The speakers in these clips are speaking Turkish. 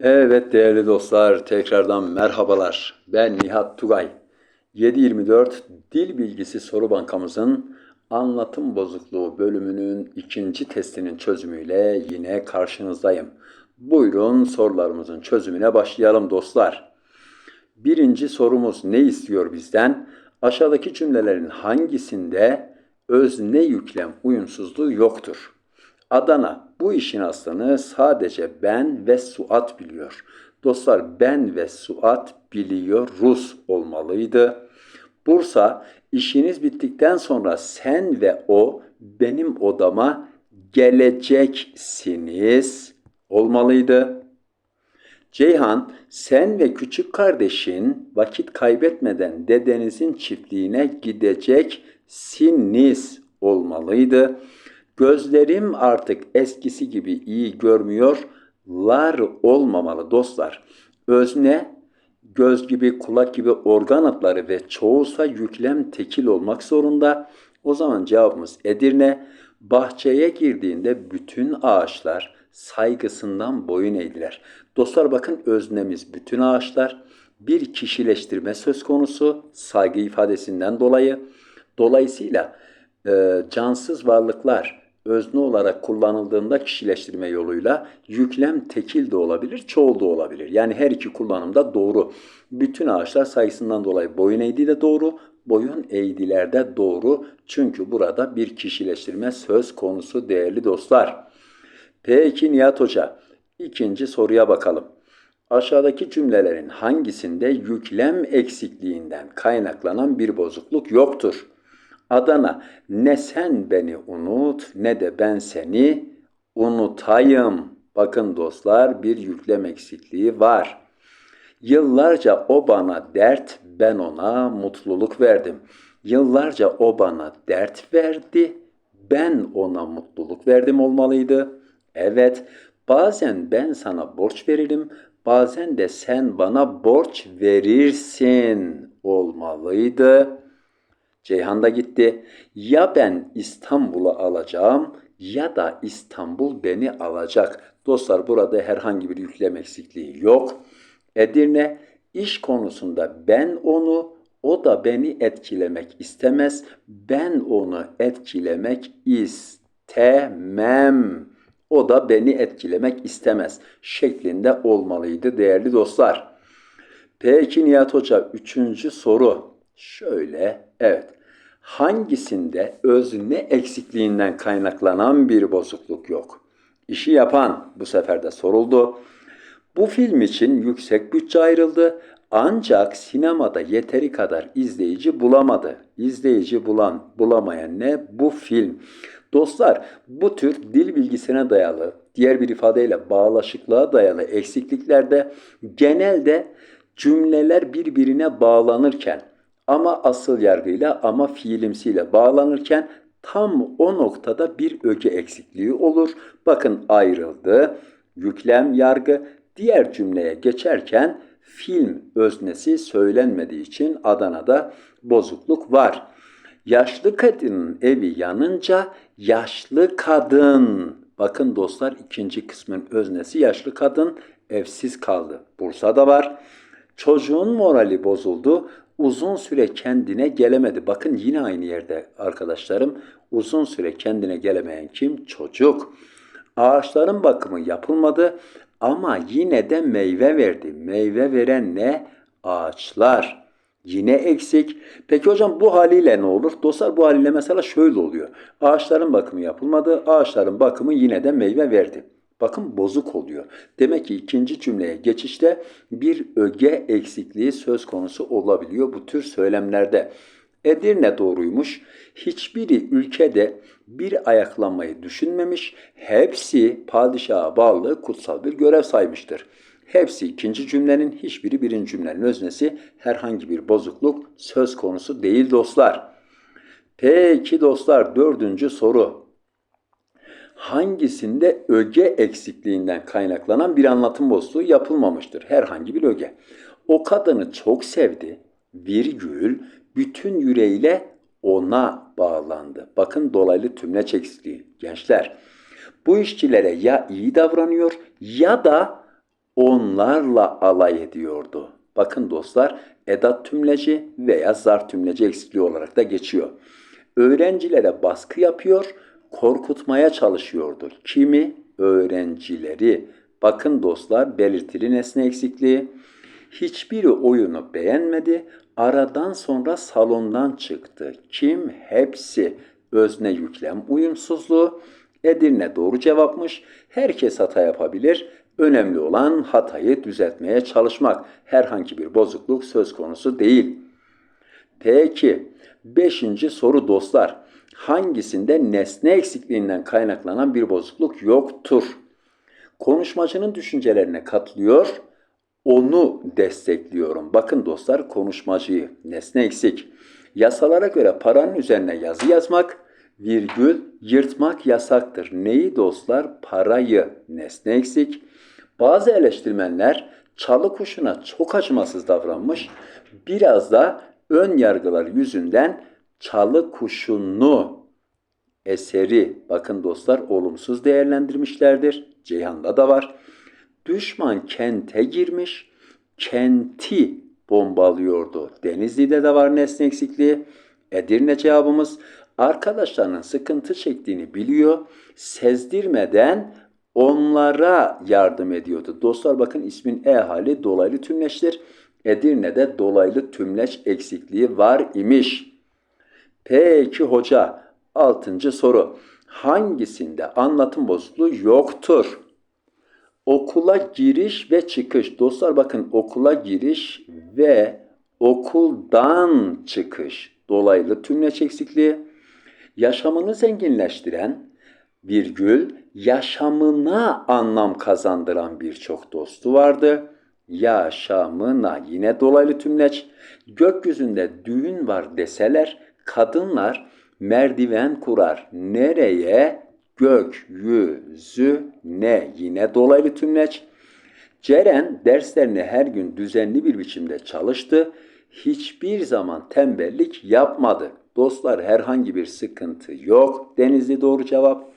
Evet değerli dostlar, tekrardan merhabalar. Ben Nihat Tugay. 724 Dil Bilgisi Soru Bankamızın anlatım bozukluğu bölümünün ikinci testinin çözümüyle yine karşınızdayım. Buyurun sorularımızın çözümüne başlayalım dostlar. Birinci sorumuz ne istiyor bizden? Aşağıdaki cümlelerin hangisinde özne yüklem uyumsuzluğu yoktur? Adana bu işin aslını sadece ben ve Suat biliyor. Dostlar ben ve Suat biliyor Rus olmalıydı. Bursa işiniz bittikten sonra sen ve o benim odama geleceksiniz olmalıydı. Ceyhan, sen ve küçük kardeşin vakit kaybetmeden dedenizin çiftliğine gideceksiniz olmalıydı. Gözlerim artık eskisi gibi iyi görmüyorlar olmamalı dostlar. Özne, göz gibi, kulak gibi organ adları ve çoğulsa yüklem tekil olmak zorunda. O zaman cevabımız Edirne. Bahçeye girdiğinde bütün ağaçlar saygısından boyun eğdiler. Dostlar bakın öznemiz bütün ağaçlar bir kişileştirme söz konusu saygı ifadesinden dolayı. Dolayısıyla e, cansız varlıklar özne olarak kullanıldığında kişileştirme yoluyla yüklem tekil de olabilir, çoğul da olabilir. Yani her iki kullanımda doğru. Bütün ağaçlar sayısından dolayı boyun eğdiği de doğru, boyun eğdiler de doğru. Çünkü burada bir kişileştirme söz konusu değerli dostlar. Peki Nihat Hoca, ikinci soruya bakalım. Aşağıdaki cümlelerin hangisinde yüklem eksikliğinden kaynaklanan bir bozukluk yoktur? Adana, ne sen beni unut ne de ben seni unutayım. Bakın dostlar bir yüklem eksikliği var. Yıllarca o bana dert, ben ona mutluluk verdim. Yıllarca o bana dert verdi, ben ona mutluluk verdim olmalıydı. Evet, bazen ben sana borç veririm, bazen de sen bana borç verirsin olmalıydı. Ceyhan da gitti. Ya ben İstanbul'u alacağım ya da İstanbul beni alacak. Dostlar burada herhangi bir yüklem eksikliği yok. Edirne iş konusunda ben onu, o da beni etkilemek istemez. Ben onu etkilemek istemem. O da beni etkilemek istemez şeklinde olmalıydı değerli dostlar. Peki Nihat Hoca üçüncü soru. Şöyle evet hangisinde özne eksikliğinden kaynaklanan bir bozukluk yok? İşi yapan bu sefer de soruldu. Bu film için yüksek bütçe ayrıldı ancak sinemada yeteri kadar izleyici bulamadı. İzleyici bulan bulamayan ne? Bu film. Dostlar bu tür dil bilgisine dayalı, diğer bir ifadeyle bağlaşıklığa dayalı eksikliklerde genelde cümleler birbirine bağlanırken ama asıl yargıyla ama fiilimsiyle bağlanırken tam o noktada bir öge eksikliği olur. Bakın ayrıldı. Yüklem yargı diğer cümleye geçerken film öznesi söylenmediği için Adana'da bozukluk var. Yaşlı kadının evi yanınca yaşlı kadın. Bakın dostlar ikinci kısmın öznesi yaşlı kadın evsiz kaldı. Bursa'da var. Çocuğun morali bozuldu uzun süre kendine gelemedi. Bakın yine aynı yerde arkadaşlarım. Uzun süre kendine gelemeyen kim? Çocuk. Ağaçların bakımı yapılmadı ama yine de meyve verdi. Meyve veren ne? Ağaçlar. Yine eksik. Peki hocam bu haliyle ne olur? Dostlar bu haliyle mesela şöyle oluyor. Ağaçların bakımı yapılmadı. Ağaçların bakımı yine de meyve verdi. Bakın bozuk oluyor. Demek ki ikinci cümleye geçişte bir öge eksikliği söz konusu olabiliyor bu tür söylemlerde. Edirne doğruymuş. Hiçbiri ülkede bir ayaklanmayı düşünmemiş. Hepsi padişaha bağlı kutsal bir görev saymıştır. Hepsi ikinci cümlenin, hiçbiri birinci cümlenin öznesi. Herhangi bir bozukluk söz konusu değil dostlar. Peki dostlar dördüncü soru hangisinde öge eksikliğinden kaynaklanan bir anlatım bozukluğu yapılmamıştır. Herhangi bir öge. O kadını çok sevdi, virgül, bütün yüreğiyle ona bağlandı. Bakın dolaylı tümleç eksikliği gençler. Bu işçilere ya iyi davranıyor ya da onlarla alay ediyordu. Bakın dostlar edat tümleci veya zar tümleci eksikliği olarak da geçiyor. Öğrencilere baskı yapıyor, korkutmaya çalışıyordu. Kimi? Öğrencileri. Bakın dostlar belirtili nesne eksikliği. Hiçbiri oyunu beğenmedi. Aradan sonra salondan çıktı. Kim? Hepsi. Özne yüklem uyumsuzluğu. Edirne doğru cevapmış. Herkes hata yapabilir. Önemli olan hatayı düzeltmeye çalışmak. Herhangi bir bozukluk söz konusu değil. Peki, beşinci soru dostlar. Hangisinde nesne eksikliğinden kaynaklanan bir bozukluk yoktur? Konuşmacının düşüncelerine katılıyor, onu destekliyorum. Bakın dostlar konuşmacıyı, nesne eksik. Yasalara göre paranın üzerine yazı yazmak, virgül yırtmak yasaktır. Neyi dostlar? Parayı, nesne eksik. Bazı eleştirmenler çalı kuşuna çok acımasız davranmış, biraz da ön yargılar yüzünden çalı kuşunu eseri bakın dostlar olumsuz değerlendirmişlerdir. Ceyhan'da da var. Düşman kente girmiş, kenti bombalıyordu. Denizli'de de var nesne eksikliği. Edirne cevabımız arkadaşlarının sıkıntı çektiğini biliyor, sezdirmeden onlara yardım ediyordu. Dostlar bakın ismin E hali dolaylı tümleçtir. Edirne'de dolaylı tümleç eksikliği var imiş. Peki hoca, altıncı soru. Hangisinde anlatım bozukluğu yoktur? Okula giriş ve çıkış. Dostlar bakın okula giriş ve okuldan çıkış. Dolaylı tümleç eksikliği. Yaşamını zenginleştiren, virgül, yaşamına anlam kazandıran birçok dostu vardı. Yaşamına yine dolaylı tümleç. Gökyüzünde düğün var deseler kadınlar merdiven kurar. Nereye? Gökyüzüne yine dolaylı tümleç. Ceren derslerini her gün düzenli bir biçimde çalıştı. Hiçbir zaman tembellik yapmadı. Dostlar herhangi bir sıkıntı yok. Denizli doğru cevap.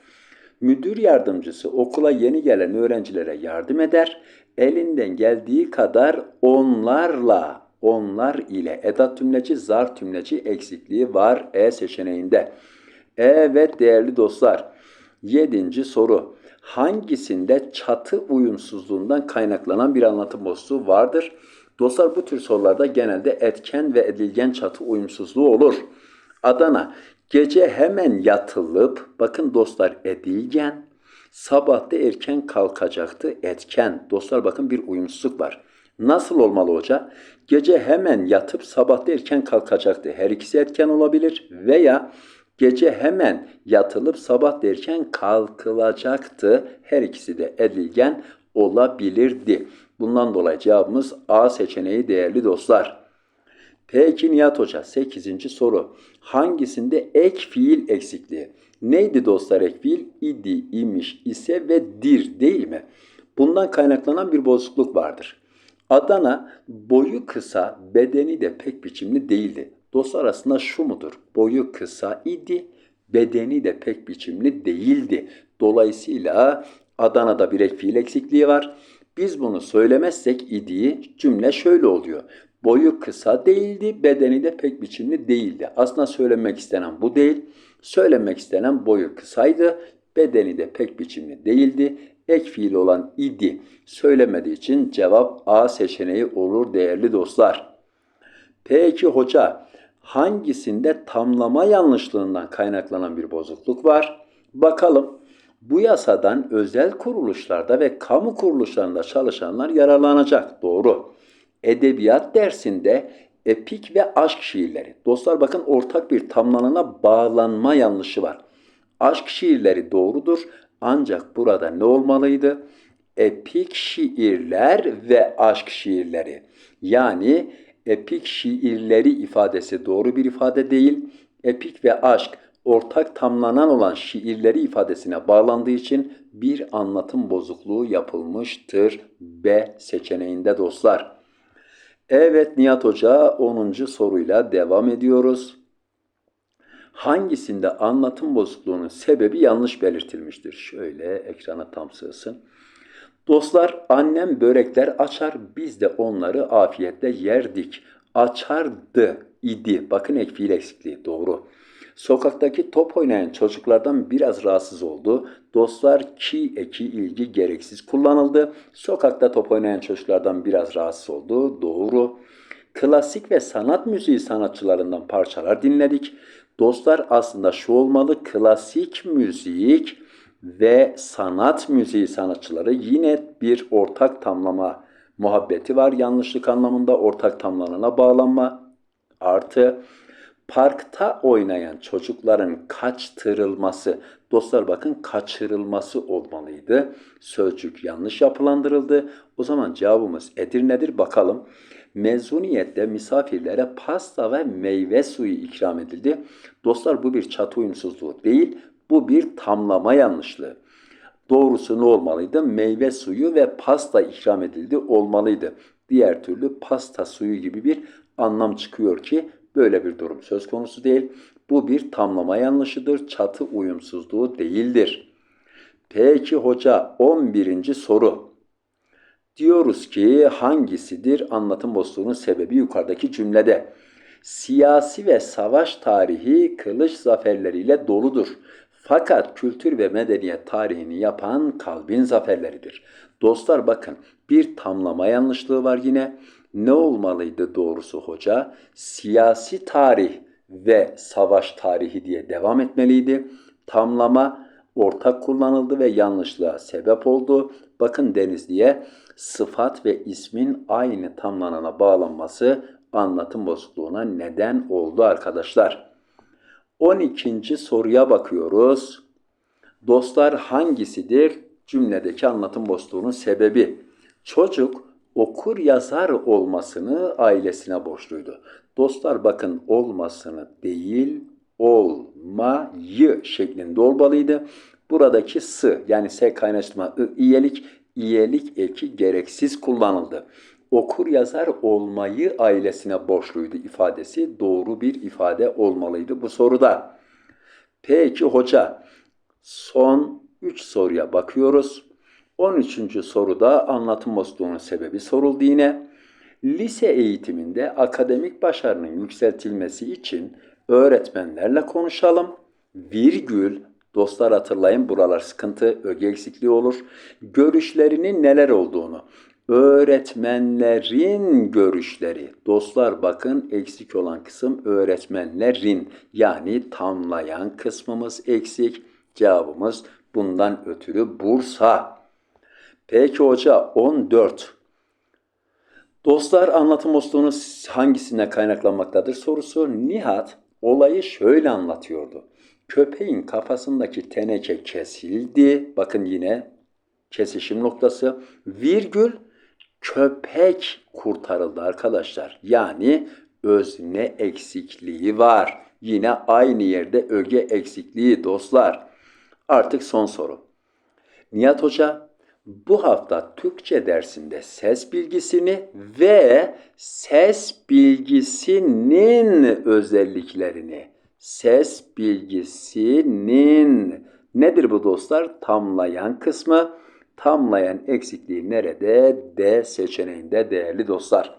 Müdür yardımcısı okula yeni gelen öğrencilere yardım eder. Elinden geldiği kadar onlarla, onlar ile edat tümleci, zar tümleci eksikliği var E seçeneğinde. Evet değerli dostlar. Yedinci soru. Hangisinde çatı uyumsuzluğundan kaynaklanan bir anlatım bozukluğu vardır? Dostlar bu tür sorularda genelde etken ve edilgen çatı uyumsuzluğu olur. Adana gece hemen yatılıp bakın dostlar edilgen sabahta erken kalkacaktı etken. Dostlar bakın bir uyumsuzluk var. Nasıl olmalı hoca? Gece hemen yatıp sabahta erken kalkacaktı. Her ikisi etken olabilir veya gece hemen yatılıp sabah derken kalkılacaktı. Her ikisi de edilgen olabilirdi. Bundan dolayı cevabımız A seçeneği değerli dostlar. Peki Nihat Hoca 8. soru. Hangisinde ek fiil eksikliği? Neydi dostlar ek fiil? İdi, imiş, ise ve dir değil mi? Bundan kaynaklanan bir bozukluk vardır. Adana boyu kısa, bedeni de pek biçimli değildi. Dostlar arasında şu mudur? Boyu kısa idi, bedeni de pek biçimli değildi. Dolayısıyla Adana'da bir fiil eksikliği var. Biz bunu söylemezsek idiği cümle şöyle oluyor. Boyu kısa değildi, bedeni de pek biçimli değildi. Aslında söylenmek istenen bu değil. Söylenmek istenen boyu kısaydı, bedeni de pek biçimli değildi. Ek fiil olan idi söylemediği için cevap A seçeneği olur değerli dostlar. Peki hoca hangisinde tamlama yanlışlığından kaynaklanan bir bozukluk var? Bakalım. Bu yasadan özel kuruluşlarda ve kamu kuruluşlarında çalışanlar yararlanacak. Doğru. Edebiyat dersinde epik ve aşk şiirleri. Dostlar bakın ortak bir tamlanana bağlanma yanlışı var. Aşk şiirleri doğrudur ancak burada ne olmalıydı? Epik şiirler ve aşk şiirleri. Yani epik şiirleri ifadesi doğru bir ifade değil. Epik ve aşk ortak tamlanan olan şiirleri ifadesine bağlandığı için bir anlatım bozukluğu yapılmıştır. B seçeneğinde dostlar. Evet Nihat Hoca 10. soruyla devam ediyoruz. Hangisinde anlatım bozukluğunun sebebi yanlış belirtilmiştir? Şöyle ekrana tam sığsın. Dostlar annem börekler açar biz de onları afiyetle yerdik. Açardı idi. Bakın ek fiil eksikliği doğru. Sokaktaki top oynayan çocuklardan biraz rahatsız oldu. Dostlar ki eki ilgi gereksiz kullanıldı. Sokakta top oynayan çocuklardan biraz rahatsız oldu. Doğru. Klasik ve sanat müziği sanatçılarından parçalar dinledik. Dostlar aslında şu olmalı. Klasik müzik ve sanat müziği sanatçıları yine bir ortak tamlama muhabbeti var. Yanlışlık anlamında ortak tamlanana bağlanma artı parkta oynayan çocukların kaçtırılması. Dostlar bakın kaçırılması olmalıydı. Sözcük yanlış yapılandırıldı. O zaman cevabımız Edirne'dir. Bakalım. Mezuniyette misafirlere pasta ve meyve suyu ikram edildi. Dostlar bu bir çatı uyumsuzluğu değil, bu bir tamlama yanlışlığı. Doğrusu ne olmalıydı? Meyve suyu ve pasta ikram edildi olmalıydı. Diğer türlü pasta suyu gibi bir anlam çıkıyor ki böyle bir durum söz konusu değil. Bu bir tamlama yanlışıdır. Çatı uyumsuzluğu değildir. Peki hoca 11. soru. Diyoruz ki hangisidir anlatım bozukluğunun sebebi yukarıdaki cümlede. Siyasi ve savaş tarihi kılıç zaferleriyle doludur. Fakat kültür ve medeniyet tarihini yapan kalbin zaferleridir. Dostlar bakın bir tamlama yanlışlığı var yine. Ne olmalıydı doğrusu hoca? Siyasi tarih ve savaş tarihi diye devam etmeliydi. Tamlama ortak kullanıldı ve yanlışlığa sebep oldu. Bakın Denizli'ye sıfat ve ismin aynı tamlanana bağlanması anlatım bozukluğuna neden oldu arkadaşlar. 12. soruya bakıyoruz. Dostlar hangisidir cümledeki anlatım bozukluğunun sebebi? Çocuk okur yazar olmasını ailesine borçluydu. Dostlar bakın olmasını değil olmayı şeklinde olmalıydı. Buradaki sı yani s kaynaştırma ı, iyelik, iyelik eki gereksiz kullanıldı. Okur yazar olmayı ailesine borçluydu ifadesi doğru bir ifade olmalıydı bu soruda. Peki hoca son 3 soruya bakıyoruz. 13. soruda anlatım bozukluğunun sebebi soruldu yine. Lise eğitiminde akademik başarının yükseltilmesi için öğretmenlerle konuşalım. Virgül, dostlar hatırlayın buralar sıkıntı, öge eksikliği olur. Görüşlerinin neler olduğunu, öğretmenlerin görüşleri. Dostlar bakın eksik olan kısım öğretmenlerin yani tamlayan kısmımız eksik. Cevabımız bundan ötürü Bursa. Peki hoca 14. Dostlar anlatım bozukluğunu hangisine kaynaklanmaktadır sorusu Nihat olayı şöyle anlatıyordu. Köpeğin kafasındaki teneke kesildi. Bakın yine kesişim noktası. Virgül köpek kurtarıldı arkadaşlar. Yani özne eksikliği var. Yine aynı yerde öge eksikliği dostlar. Artık son soru. Nihat Hoca bu hafta Türkçe dersinde ses bilgisini ve ses bilgisinin özelliklerini, ses bilgisinin nedir bu dostlar? Tamlayan kısmı. Tamlayan eksikliği nerede? D seçeneğinde değerli dostlar.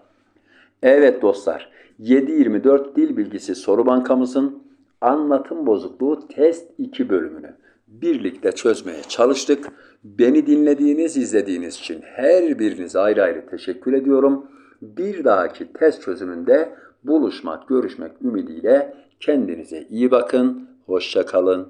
Evet dostlar, 7-24 dil bilgisi soru bankamızın anlatım bozukluğu test 2 bölümünü birlikte çözmeye çalıştık. Beni dinlediğiniz, izlediğiniz için her birinize ayrı ayrı teşekkür ediyorum. Bir dahaki test çözümünde buluşmak, görüşmek ümidiyle kendinize iyi bakın. Hoşça kalın.